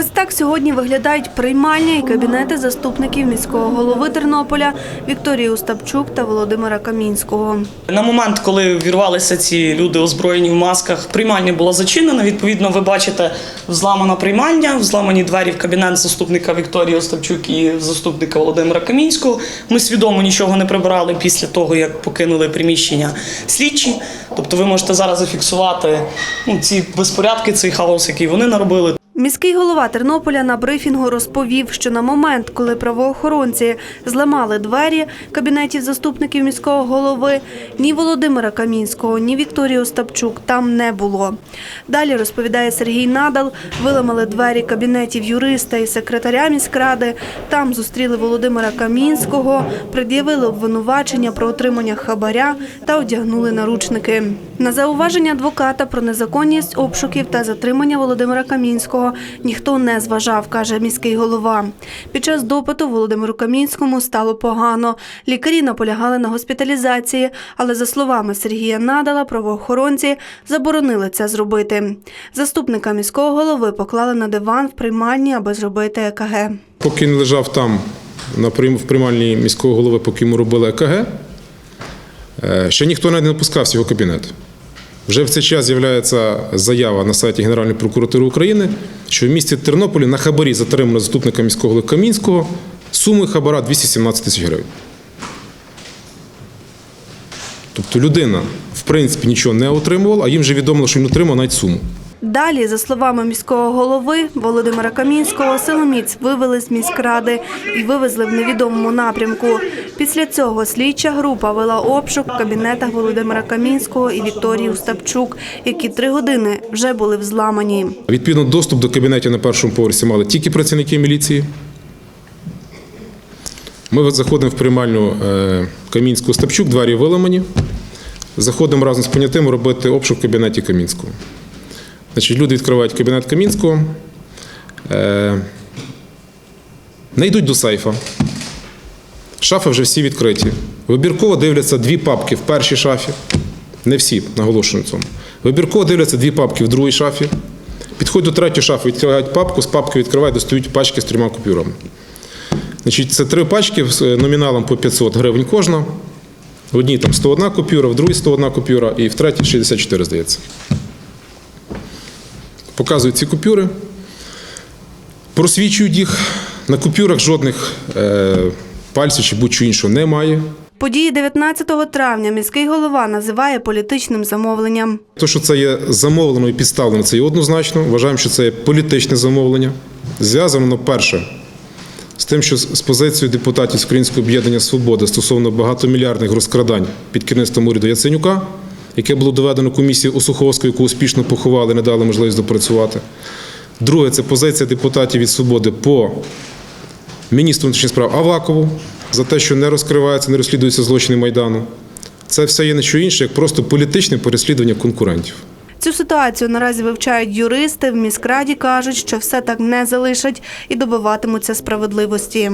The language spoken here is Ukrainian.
Ось так сьогодні виглядають приймальня і кабінети заступників міського голови Тернополя Вікторії Остапчук та Володимира Камінського. На момент, коли вірвалися ці люди озброєні в масках, приймальня була зачинена. Відповідно, ви бачите взламана приймальня, взламані двері в кабінет заступника Вікторії Остапчук і заступника Володимира Камінського. Ми свідомо нічого не прибирали після того, як покинули приміщення слідчі. Тобто, ви можете зараз зафіксувати ну, ці безпорядки, цей хаос, який вони наробили. Міський голова Тернополя на брифінгу розповів, що на момент, коли правоохоронці зламали двері кабінетів заступників міського голови, ні Володимира Камінського, ні Вікторії Остапчук там не було. Далі розповідає Сергій Надал, виламали двері кабінетів юриста і секретаря міськради. Там зустріли Володимира Камінського, пред'явили обвинувачення про отримання хабаря та одягнули наручники. На зауваження адвоката про незаконність обшуків та затримання Володимира Камінського ніхто не зважав, каже міський голова. Під час допиту Володимиру Камінському стало погано. Лікарі наполягали на госпіталізації, але за словами Сергія Надала, правоохоронці заборонили це зробити. Заступника міського голови поклали на диван в приймальні, аби зробити ЕКГ. Поки він лежав там, в приймальні міського голови, поки йому робили ЕКГ, е, ще ніхто навіть не опускався в його кабінет. Вже в цей час з'являється заява на сайті Генеральної прокуратури України, що в місті Тернополі на хабарі затримано заступника міського голови Камінського суми хабара 217 тисяч гривень. Тобто людина, в принципі, нічого не отримувала, а їм вже відомо, що він отримав навіть суму. Далі, за словами міського голови Володимира Камінського, силоміць вивели з міськради і вивезли в невідомому напрямку. Після цього слідча група вела обшук в кабінетах Володимира Камінського і Вікторії Остапчук, які три години вже були взламані. Відповідно, доступ до кабінетів на першому поверсі мали тільки працівники міліції. Ми заходимо в приймальню е, Камінського Стапчук, двері виламані. Заходимо разом з понятим робити обшук в кабінеті Камінського. Значить, люди відкривають кабінет Камінського, е, не йдуть до сейфа. Шафи вже всі відкриті. Вибірково дивляться дві папки в першій шафі. Не всі, наголошую на цьому. Вибірково дивляться дві папки в другій шафі. Підходять до третьої шафи, відкривають папку, з папки відкривають, достають пачки з трьома купюрами. Значить, це три пачки з е, номіналом по 500 гривень кожна. В одній там 101 купюра, в другій 101 купюра і в третій 64, здається. Показують ці купюри, просвічують їх. На купюрах жодних е, пальців чи будь-що іншого немає. Події 19 травня міський голова називає політичним замовленням. Те, що це є замовлено і підставлено, це є однозначно. Вважаємо, що це є політичне замовлення. Зв'язано перше з тим, що з з позицією депутатів з Українського об'єднання Свобода стосовно багатомільярдних розкрадань під керівництвом уряду Яценюка, яке було доведено комісією Осуховську, яку успішно поховали, не дали можливість допрацювати. Друге, це позиція депутатів від Свободи по міністру внутрішніх справ Авакову за те, що не розкриваються, не розслідуються злочини Майдану. Це все є не що інше, як просто політичне переслідування конкурентів. Цю ситуацію наразі вивчають юристи. В міськраді кажуть, що все так не залишать і добиватимуться справедливості.